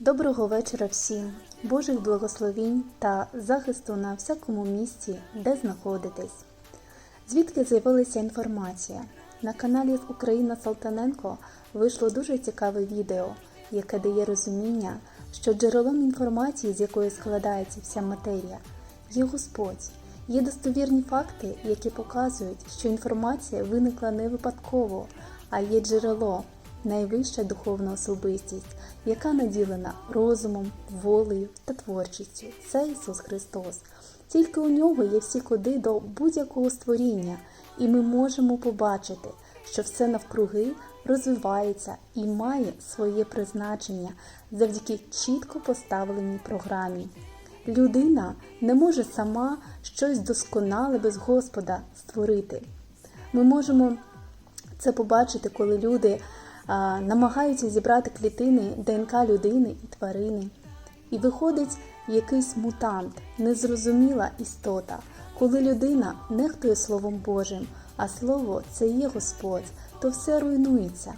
Доброго вечора всім, Божих благословінь та захисту на всякому місці, де знаходитесь. Звідки з'явилася інформація? На каналі Україна Салтаненко вийшло дуже цікаве відео, яке дає розуміння, що джерелом інформації, з якої складається вся матерія, є Господь. Є достовірні факти, які показують, що інформація виникла не випадково, а є джерело, найвища духовна особистість, яка наділена розумом, волею та творчістю. Це Ісус Христос. Тільки у нього є всі коди до будь-якого створіння, і ми можемо побачити, що все навкруги розвивається і має своє призначення завдяки чітко поставленій програмі. Людина не може сама щось досконале без Господа створити. Ми можемо це побачити, коли люди намагаються зібрати клітини ДНК людини і тварини. І виходить якийсь мутант, незрозуміла істота, коли людина нехтує Словом Божим, а Слово це є Господь, то все руйнується.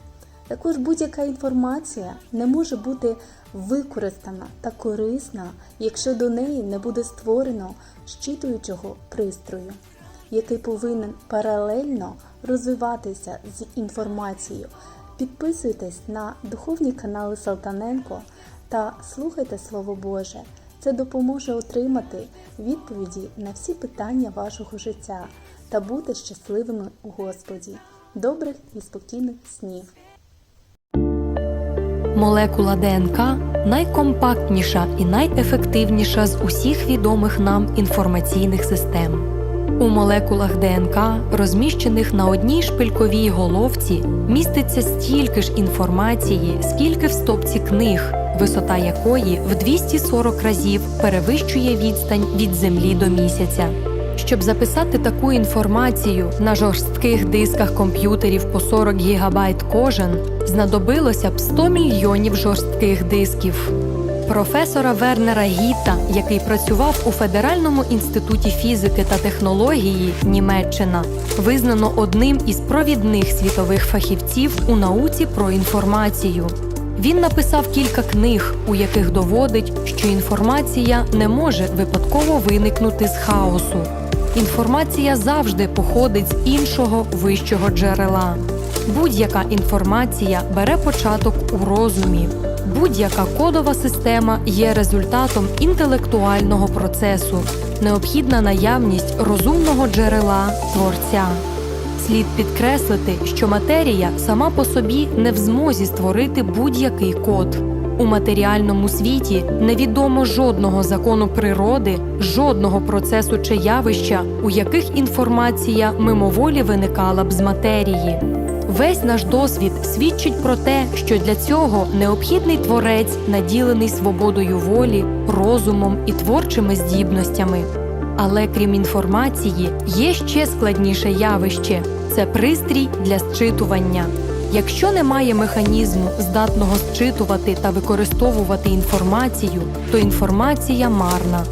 Також будь-яка інформація не може бути використана та корисна, якщо до неї не буде створено щитуючого пристрою, який повинен паралельно розвиватися з інформацією. Підписуйтесь на духовні канали Салтаненко та слухайте Слово Боже. Це допоможе отримати відповіді на всі питання вашого життя та бути щасливими у Господі. Добрих і спокійних снів! Молекула ДНК найкомпактніша і найефективніша з усіх відомих нам інформаційних систем. У молекулах ДНК, розміщених на одній шпильковій головці, міститься стільки ж інформації, скільки в стопці книг, висота якої в 240 разів перевищує відстань від Землі до місяця. Щоб записати таку інформацію на жорстких дисках комп'ютерів по 40 ГБ кожен, знадобилося б 100 мільйонів жорстких дисків. Професора Вернера Гіта, який працював у Федеральному інституті фізики та технології Німеччина, визнано одним із провідних світових фахівців у науці про інформацію. Він написав кілька книг, у яких доводить, що інформація не може випадково виникнути з хаосу. Інформація завжди походить з іншого вищого джерела. Будь-яка інформація бере початок у розумі. Будь-яка кодова система є результатом інтелектуального процесу, необхідна наявність розумного джерела творця. Слід підкреслити, що матерія сама по собі не в змозі створити будь-який код. У матеріальному світі невідомо жодного закону природи, жодного процесу чи явища, у яких інформація мимоволі виникала б з матерії. Весь наш досвід свідчить про те, що для цього необхідний творець, наділений свободою волі, розумом і творчими здібностями. Але крім інформації, є ще складніше явище це пристрій для зчитування. Якщо немає механізму, здатного зчитувати та використовувати інформацію, то інформація марна.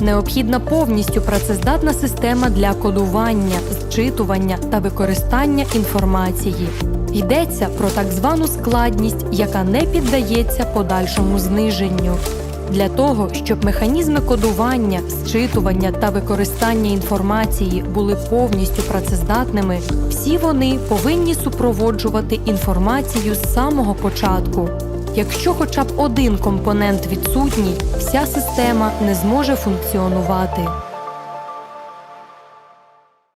Необхідна повністю працездатна система для кодування, зчитування та використання інформації. Йдеться про так звану складність, яка не піддається подальшому зниженню. Для того, щоб механізми кодування, зчитування та використання інформації були повністю працездатними, всі вони повинні супроводжувати інформацію з самого початку. Якщо хоча б один компонент відсутній, вся система не зможе функціонувати.